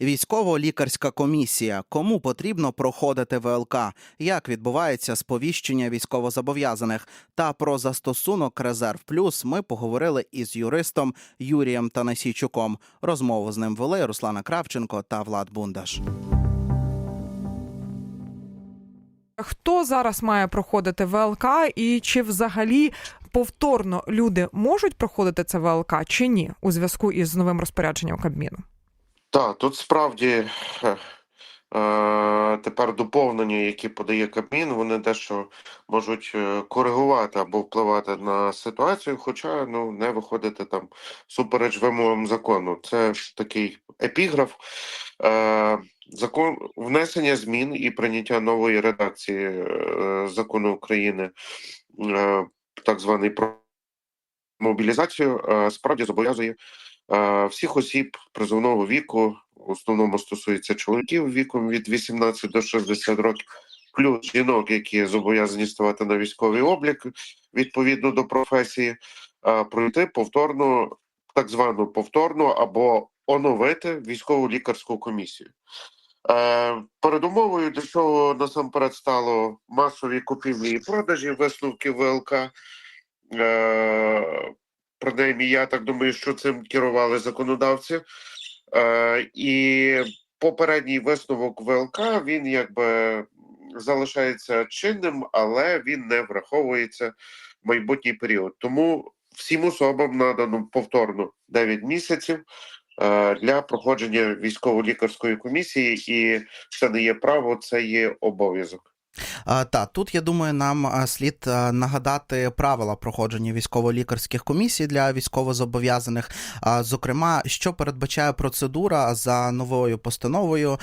Військово-лікарська комісія. Кому потрібно проходити ВЛК? Як відбувається сповіщення військовозобов'язаних? Та про застосунок Резерв Плюс ми поговорили із юристом Юрієм Танасійчуком. Розмову з ним вели Руслана Кравченко та Влад Бундаш. Хто зараз має проходити ВЛК, і чи взагалі повторно люди можуть проходити це ВЛК чи ні у зв'язку із новим розпорядженням Кабміну? Так, тут справді е, тепер доповнення, які подає Кабмін, вони дещо можуть е, коригувати або впливати на ситуацію, хоча ну не виходити там супереч вимогам закону. Це такий епіграф. Е, Закон внесення змін і прийняття нової редакції закону України, так званий про мобілізацію, справді зобов'язує всіх осіб призовного віку, в основному стосується чоловіків віком від 18 до 60 років, плюс жінок, які зобов'язані ставати на військовий облік відповідно до професії, е, пройти повторну, так звану повторну або оновити військову лікарську комісію. Е, передумовою для чого насамперед стало масові купівлі і продажі висновків ВЛК. Принаймні, я так думаю, що цим керували законодавці. Е, і попередній висновок ВЛК він якби залишається чинним, але він не враховується в майбутній період. Тому всім особам надано повторно 9 місяців е, для проходження військово-лікарської комісії, і це не є право, це є обов'язок. Та тут я думаю, нам слід нагадати правила проходження військово-лікарських комісій для військовозобов'язаних. Зокрема, що передбачає процедура за новою постановою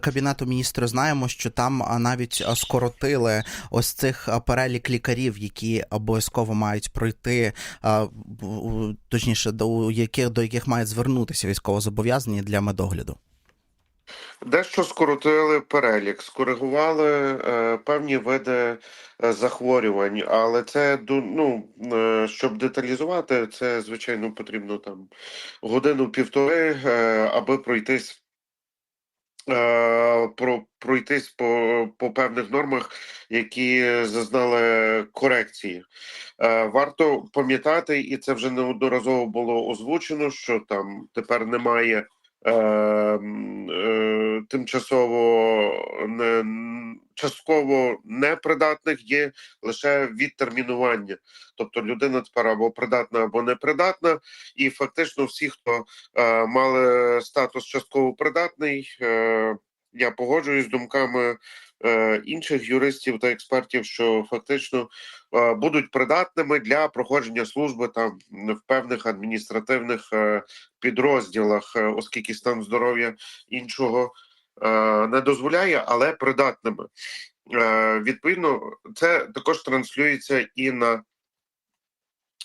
кабінету міністрів. Знаємо, що там навіть скоротили ось цих перелік лікарів, які обов'язково мають пройти, точніше, до яких до яких мають звернутися військовозобов'язані для медогляду. Дещо скоротили перелік, скоригували е, певні види е, захворювань, але це ну, е, щоб деталізувати, це звичайно потрібно там годину-півтори, е, аби пройтись. е, Про пройтись по, по певних нормах, які зазнали корекції. Е, Варто пам'ятати, і це вже неодноразово було озвучено, що там тепер немає тимчасово не частково непридатних є лише відтермінування. Тобто людина тепер або придатна, або непридатна, і фактично всі, хто е, мали статус частково придатний, е, я погоджуюсь з думками е, інших юристів та експертів, що фактично е, будуть придатними для проходження служби там в певних адміністративних е, підрозділах, е, оскільки стан здоров'я іншого е, не дозволяє, але придатними. Е, Відповідно, це також транслюється і на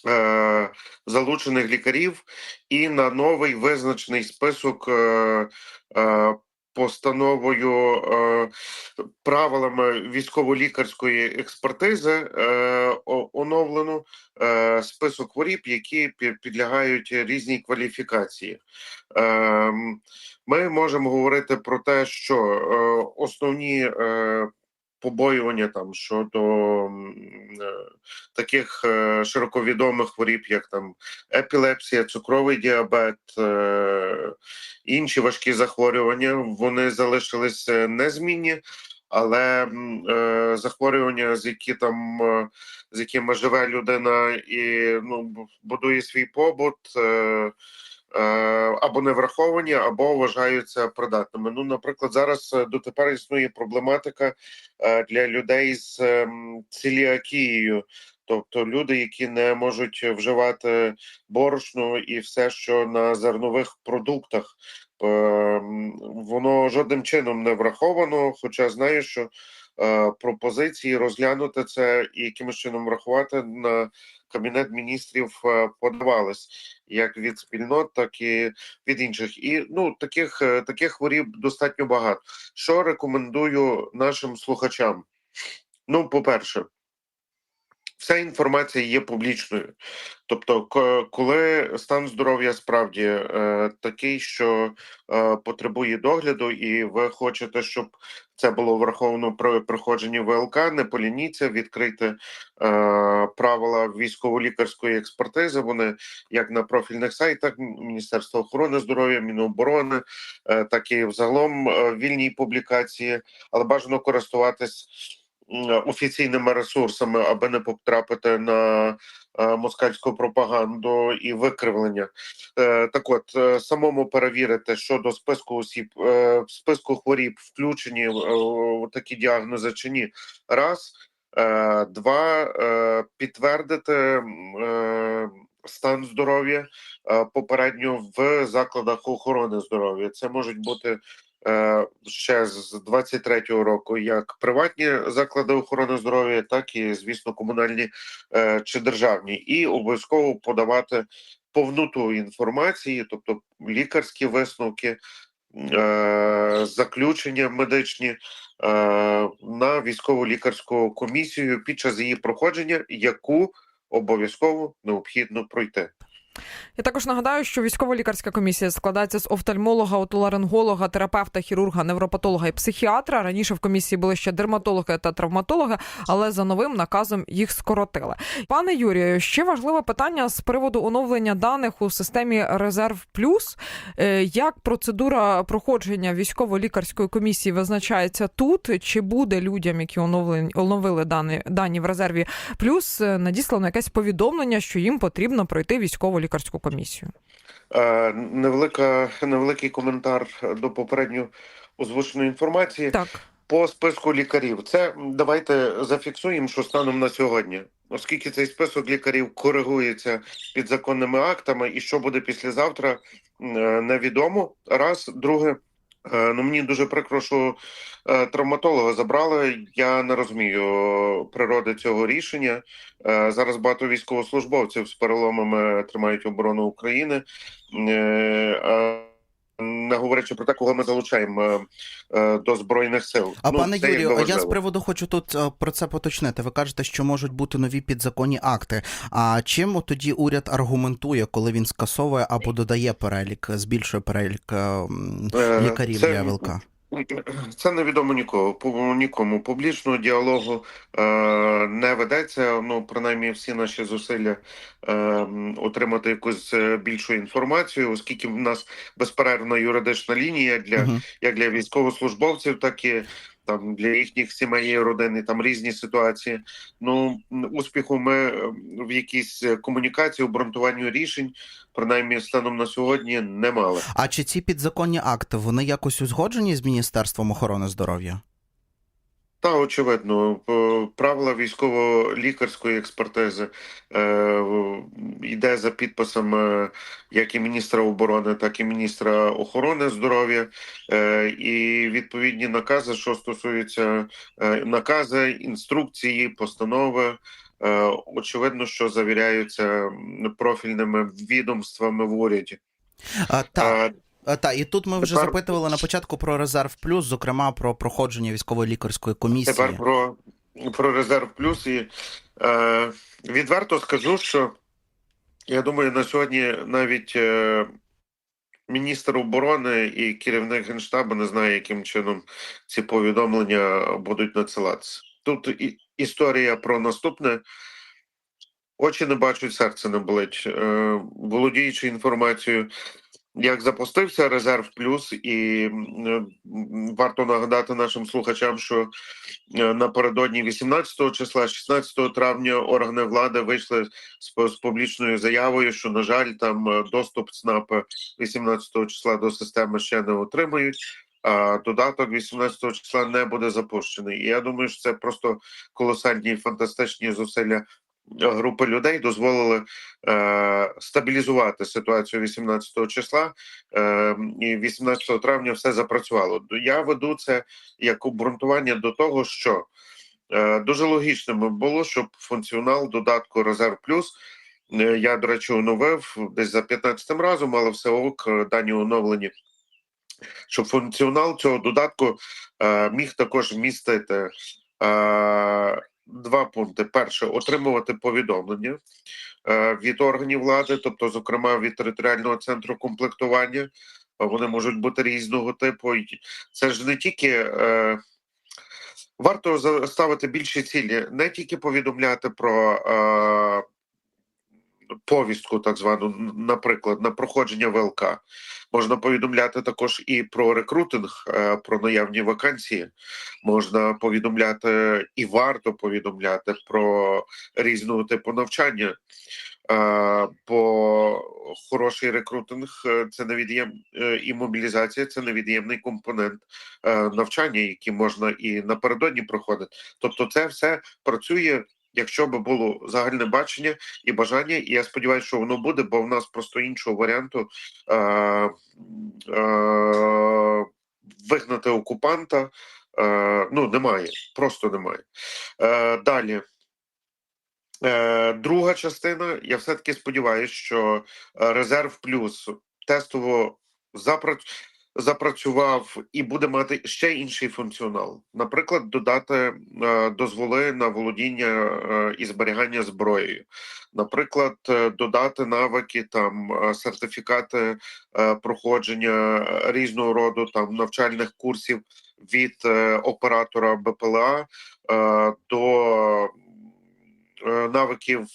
е, залучених лікарів, і на новий визначений список е, е, постановою е, правилами військово-лікарської експертизи е, оновлено е, список хворіб, які підлягають різній кваліфікації. Е, Ми можемо говорити про те, що е, основні е, побоювання там щодо е, таких е, широковідомих хворіб, як там епілепсія, цукровий діабет, е, інші важкі захворювання, вони залишились е, незмінні. Але е, захворювання, з які там е, з якими живе людина і ну будує свій побут, е, або не враховані, або вважаються придатними. Ну, наприклад, зараз е, дотепер існує проблематика е, для людей з ем, целіакією, тобто люди, які не можуть вживати борошно і все, що на зернових продуктах. Воно жодним чином не враховано, хоча знаю, що е, пропозиції розглянути це і якимось чином врахувати на кабінет міністрів подавалось подавались як від спільнот, так і від інших. І ну таких, е, таких хворіб достатньо багато. Що рекомендую нашим слухачам? Ну, по-перше, вся інформація є публічною. Тобто, коли стан здоров'я справді е, такий, що е, потребує догляду, і ви хочете, щоб це було враховано при проходженні ВЛК, не полініться відкрити е, правила військово-лікарської експертизи. Вони як на профільних сайтах Міністерства охорони здоров'я, Міноборони, е, так і взагалом е, вільній публікації, але бажано користуватись офіційними ресурсами, аби не потрапити на е, москальську пропаганду і викривлення. Е, Так от е, самому перевірити щодо списку осіб, е, в списку хворіб включені е, такі діагнози чи ні. Раз, Е, два е, підтвердити е, стан здоров'я е, попередньо в закладах охорони здоров'я. Це можуть бути е, ще з 23-го року як приватні заклади охорони здоров'я, так і звісно комунальні е, чи державні, і обов'язково подавати повноту інформації, тобто лікарські висновки. е, Заключення медичні е, на військово-лікарську комісію під час її проходження, яку обов'язково необхідно пройти. Я також нагадаю, що військово-лікарська комісія складається з офтальмолога, отоларинголога, терапевта, хірурга, невропатолога і психіатра. Раніше в комісії були ще дерматологи та травматологи, але за новим наказом їх скоротили. Пане Юрію, ще важливе питання з приводу оновлення даних у системі Резерв Плюс. Е, Як процедура проходження військово-лікарської комісії визначається тут? Чи буде людям, які оновлені оновили дані, дані в резерві плюс, е, надіслано якесь повідомлення, що їм потрібно пройти військово-лікарську комісію? Е, невелика, невеликий коментар до попередньо озвученої інформації. Так. По списку лікарів, це давайте зафіксуємо, що станом на сьогодні, оскільки цей список лікарів коригується підзаконними актами, і що буде післязавтра, е, невідомо. Раз, друге, ну мені дуже прикро, що е, травматолога забрали. Я не розумію е, природи цього рішення. Е, Зараз багато військовослужбовців з переломами тримають оборону України. Не говорячи про те, кого ми залучаємо е, е, до збройних сил. А Ну, пане Юрію, а я з приводу хочу тут е, про це поточнити. Ви кажете, що можуть бути нові підзаконні акти. А чим тоді уряд аргументує, коли він скасовує або додає перелік, збільшує перелік лікарів це- для ВЛК? Це невідомо нікого. По- Нікому публічного діалогу е, не ведеться. Ну, принаймні, всі наші зусилля е, отримати якусь е, більшу інформацію, оскільки в нас безперервна юридична лінія для Мгм. як для військовослужбовців, так і там для їхніх сімей родини, там різні ситуації. Ну успіху ми е, в якійсь е, комунікації, обґрунтуванню рішень, принаймні станом на сьогодні, не мали. А чи ці підзаконні акти вони якось узгоджені з Міністерством охорони здоров'я? Та очевидно, правила військово-лікарської експертизи е, йде за підписом е, як і міністра оборони, так і міністра охорони здоров'я, е, і відповідні накази, що стосуються е, накази, інструкції, постанови. е, Очевидно, що завіряються профільними відомствами в уряді. А, так. Е, А, та, і тут ми вже Тепер- запитували на початку про резерв плюс, зокрема про проходження військової лікарської комісії. Тепер про, про резерв плюс і е, відверто скажу, що я думаю, на сьогодні навіть е, міністр оборони і керівник генштабу не знає, яким чином ці повідомлення будуть надсилатися. Тут і, історія про наступне. Очі не бачать, серце не болить. Е, володіючи інформацією, як запустився резерв плюс, і м, варто нагадати нашим слухачам, що е, напередодні 18 числа, 16 травня, органи влади вийшли з публічною заявою, що на жаль, там е, доступ ЦНАП 18 числа до системи ще не отримають. А додаток 18 числа не буде запущений. І я думаю, що це просто колосальні фантастичні зусилля групи людей дозволили е, стабілізувати ситуацію 18 числа, е, і 18 травня все запрацювало. Я веду це як обґрунтування до того, що е, дуже логічним було, щоб функціонал додатку Резерв Плюс. е, Я, до речі, оновив десь за 15 разом, але все ок, е, дані оновлені. Щоб функціонал цього додатку е, міг також містити е, два пункти: перше отримувати повідомлення е, від органів влади, тобто, зокрема, від територіального центру комплектування. Вони можуть бути різного типу. Це ж не тільки. Е, Варто ставити більші цілі, не тільки повідомляти про е, повістку, так звану, наприклад, на проходження ВЛК. Можна повідомляти також і про рекрутинг, е, про наявні вакансії. Можна повідомляти і варто повідомляти про різного типу навчання. Е, Бо хороший рекрутинг е, це невід'єм і мобілізація, це невід'ємний компонент навчання, які можна і напередодні проходити. Тобто, це все працює. Якщо би було загальне бачення і бажання, і я сподіваюся, що воно буде, бо в нас просто іншого варіанту е, е, вигнати окупанта е, ну немає, просто немає. Е, далі. Е, друга частина. Я все-таки сподіваюся, що е, резерв плюс тестово запрацює запрацював і буде мати ще інший функціонал. Наприклад, додати е, дозволи на володіння е, і зберігання зброєю. Наприклад, е, додати навики, там сертифікати проходження різного роду там навчальних курсів від оператора БПЛА до навиків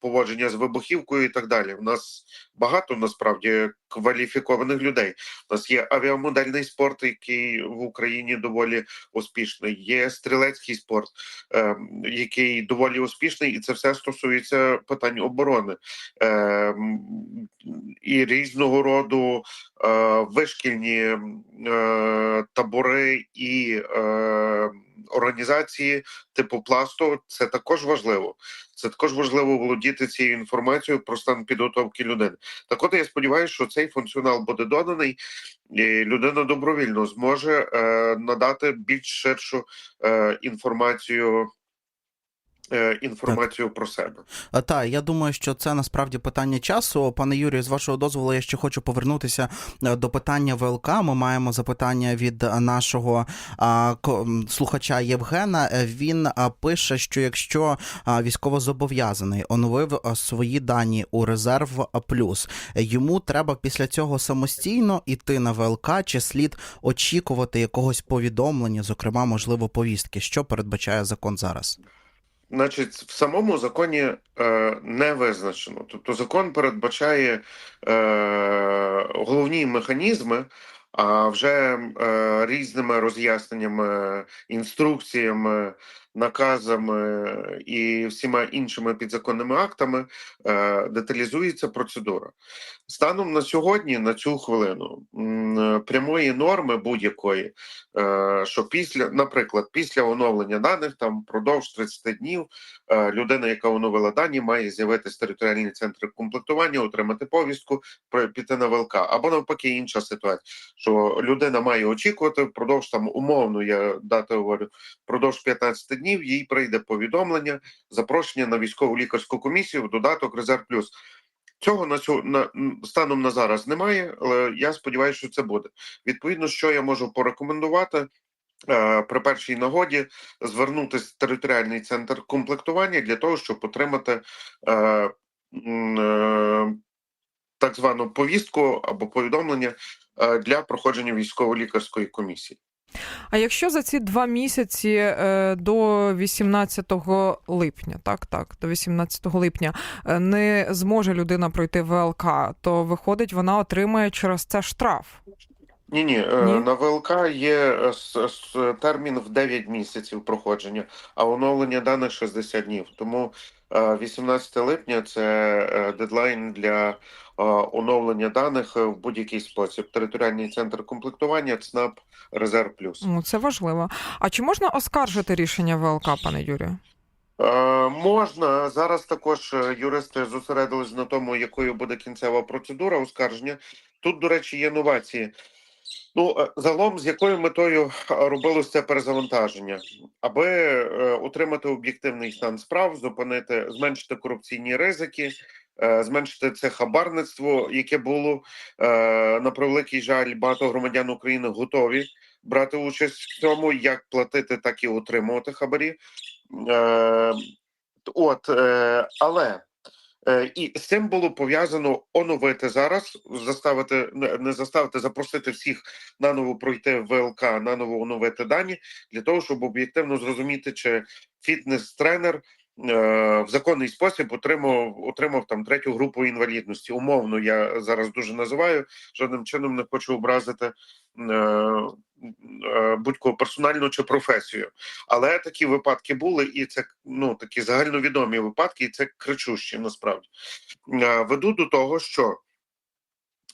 поводження з вибухівкою і так далі. У нас багато насправді кваліфікованих людей. У нас є авіамодельний спорт, який в Україні доволі успішний. Є стрілецький спорт, е, який доволі успішний, і це все стосується питань оборони е, і різного роду е, вишкільні е, табори і е, організації типу пласту. Це також важливо. Це також важливо володіти цією інформацією про стан підготовки людини. Так от я сподіваюся, що цей функціонал буде доданий, і людина добровільно зможе е, надати більш ширшу е, інформацію. Е, Інформацію про себе Е, Та я думаю, що це насправді питання часу. Пане Юрію, з вашого дозволу, я ще хочу повернутися е, до питання ВЛК. Ми маємо запитання від нашого а, слухача Євгена. Він а, пише, що якщо а, військовозобов'язаний оновив свої дані у резерв плюс, йому треба після цього самостійно іти на ВЛК, чи слід очікувати якогось повідомлення, зокрема, можливо, повістки, що передбачає закон зараз. Значить, в самому законі е, не визначено. Тобто закон передбачає е, головні механізми, а вже е, різними роз'ясненнями, інструкціями, наказами і всіма іншими підзаконними актами е, деталізується процедура. Станом на сьогодні, на цю хвилину, прямої норми будь-якої, е, що після, наприклад, після оновлення даних там впродовж 30 днів е, людина, яка оновила дані, має з'явитися в територіальний центр комплектування, отримати повістку, піти на ВЛК. Або навпаки, інша ситуація, що людина має очікувати впродовж там умовно, я дати говорю, впродовж 15 днів їй прийде повідомлення, запрошення на військову лікарську комісію в додаток Резерв Плюс. Цього на цю на станом на зараз немає, але я сподіваюся, що це буде. Відповідно, що я можу порекомендувати е, при першій нагоді звернутися в територіальний центр комплектування для того, щоб отримати е, е, так звану повістку або повідомлення е, для проходження військово-лікарської комісії. А якщо за ці два місяці е, до 18 липня, так, так, до 18 липня е, не зможе людина пройти ВЛК, то виходить, вона отримає через це штраф. Ні, ні, Ні? на ВЛК є е, термін в 9 місяців проходження, а оновлення даних 60 днів. Тому е, 18 липня це е, дедлайн для е, оновлення даних е, в будь-який спосіб. Територіальний центр комплектування, ЦНАП, Резерв Плюс. Ну, це важливо. А чи можна оскаржити рішення ВЛК, пане Юрію? Е, можна зараз також е, юристи зосередились на тому, якою буде кінцева процедура оскарження. Тут, до речі, є новації. Ну, е, загалом, з якою метою е, робилось це перезавантаження, аби е, утримати об'єктивний стан справ, зупинити, зменшити корупційні ризики, е, зменшити це хабарництво, яке було на превеликий жаль, багато громадян України готові брати участь в цьому, як платити, так і отримувати хабарі. От, але і з цим було пов'язано оновити зараз, заставити не заставити, запросити всіх наново пройти ВЛК, наново оновити дані для того, щоб об'єктивно зрозуміти, чи фітнес-тренер е, в законний спосіб отримав отримав там третю групу інвалідності. Умовно, я зараз дуже називаю, жодним чином не хочу образити е, е, будь-кого персональну чи професію. Але такі випадки були, і це ну такі загальновідомі випадки, і це кричущі насправді. Е, Веду до того, що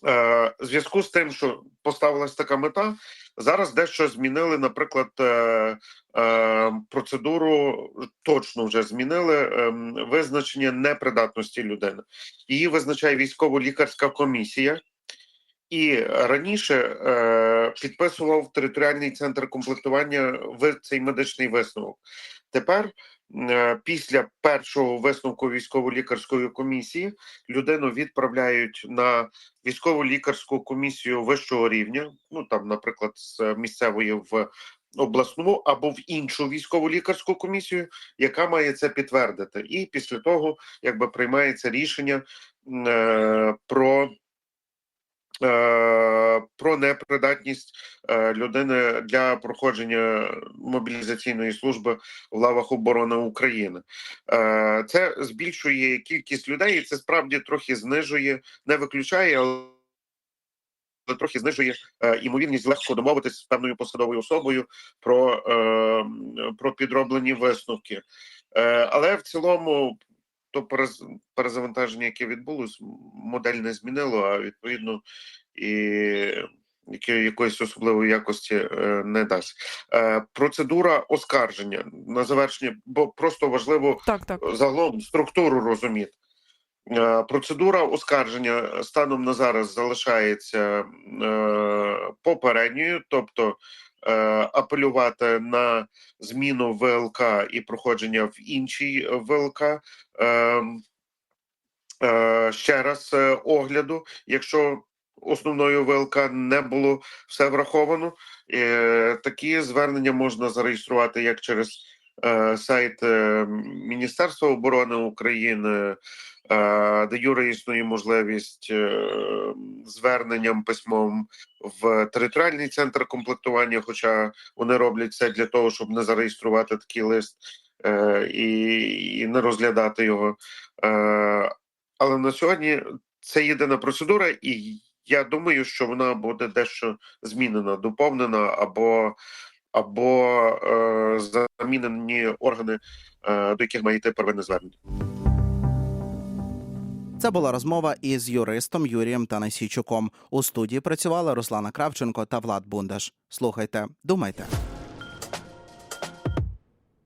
е, зв'язку з тим, що поставилась така мета, зараз дещо змінили, наприклад, е, е, процедуру точно вже змінили е, визначення непридатності людини. Її визначає військово-лікарська комісія. І раніше е, підписував територіальний центр комплектування в цей медичний висновок. Тепер, е, після першого висновку військово-лікарської комісії, людину відправляють на військово-лікарську комісію вищого рівня, ну там, наприклад, з місцевої в обласну або в іншу військово-лікарську комісію, яка має це підтвердити. І після того, якби приймається рішення е, про. Е, про непридатність е, людини для проходження мобілізаційної служби в лавах оборони України. Е, Це збільшує кількість людей, і це справді трохи знижує, не виключає, але трохи знижує імовірність легко домовитися з певною посадовою особою про, про підроблені висновки. Але в цілому то перезавантаження, яке відбулось, модель не змінило, а відповідно і якоїсь особливої якості е, не дасть. Е, процедура оскарження на завершення, бо просто важливо Так, так. загалом структуру розуміти. Е, Процедура оскарження станом на зараз залишається попередньою, тобто апелювати на зміну ВЛК і проходження в іншій ВЛК. Е, е, ще раз е, огляду, якщо основною ВЛК не було все враховано, е, такі звернення можна зареєструвати як через е, сайт е, Міністерства оборони України, е, де юре існує можливість е, зверненням письмом в територіальний центр комплектування, хоча вони роблять це для того, щоб не зареєструвати такий лист е, і, і не розглядати його. Е, але на сьогодні це єдина процедура, і я думаю, що вона буде дещо змінена, доповнена або, або е, замінені органи, е, до яких має йти первинне звернення. Це була розмова із юристом Юрієм Танасійчуком. У студії працювали Руслана Кравченко та Влад Бундаш. Слухайте, думайте.